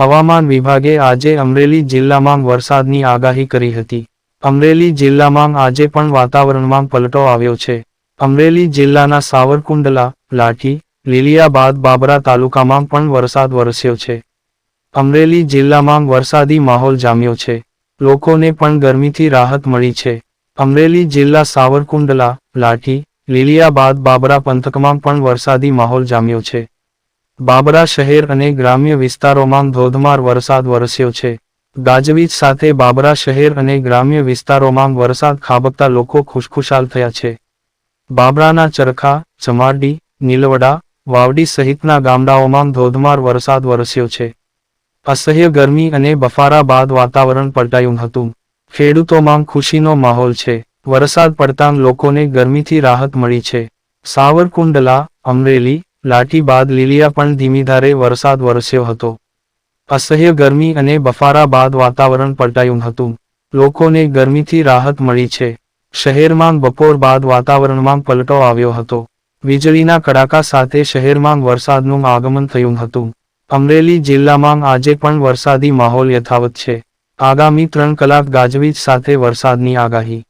હવામાન વિભાગે આજે અમરેલી જિલ્લામાં વરસાદની આગાહી કરી હતી. અમરેલી જિલ્લામાં આજે પણ વાતાવરણમાં પલટો આવ્યો છે. અમરેલી જિલ્લાના સાવરકુંડલા, લાઠી, લીલિયાબાદ, બાબરા તાલુકામાં પણ વરસાદ વરસ્યો છે. અમરેલી જિલ્લામાં વરસાદી માહોલ જામ્યો છે. લોકોને પણ ગરમીથી રાહત મળી છે. અમરેલી જિલ્લા સાવરકુંડલા, લાઠી, લીલિયાબાદ, બાબરા પંથકમાં પણ વરસાદી માહોલ જામ્યો છે. બાબરા શહેર અને ગ્રામ્ય વિસ્તારોમાં ધોધમાર વરસાદ વરસ્યો છે. ગાજવીજ સાથે બાબરા શહેર અને ગ્રામ્ય વિસ્તારોમાં વરસાદ ખાબકતા લોકો ખુશખુશાલ થયા છે. બાબરાના ચરખા ચમારડી નીલવડા, વાવડી સહિતના ગામડાઓમાં ધોધમાર વરસાદ વરસ્યો છે. અસહ્ય ગરમી અને બફારા બાદ વાતાવરણ પલટાયું હતું. ખેડૂતોમાં ખુશીનો માહોલ છે. વરસાદ પડતાં લોકોને ગરમીથી રાહત મળી છે. સાવરકુંડલા, અમરેલી લાઠી બાદ લીલિયા પણ ધીમી ધારે વરસાદ વરસ્યો હતો. અસહ્ય ગરમી અને બફારા બાદ વાતાવરણ પલટાયું હતું. લોકોને ગરમીથી રાહત મળી છે. શહેરમાં બપોર બાદ વાતાવરણમાં પલટો આવ્યો હતો. વીજળીના કડાકા સાથે શહેરમાં વરસાદનું આગમન થયું હતું. અમરેલી જિલ્લામાં આજે પણ વરસાદી માહોલ યથાવત છે. આગામી ત્રણ કલાક ગાજવીજ સાથે વરસાદની આગાહી.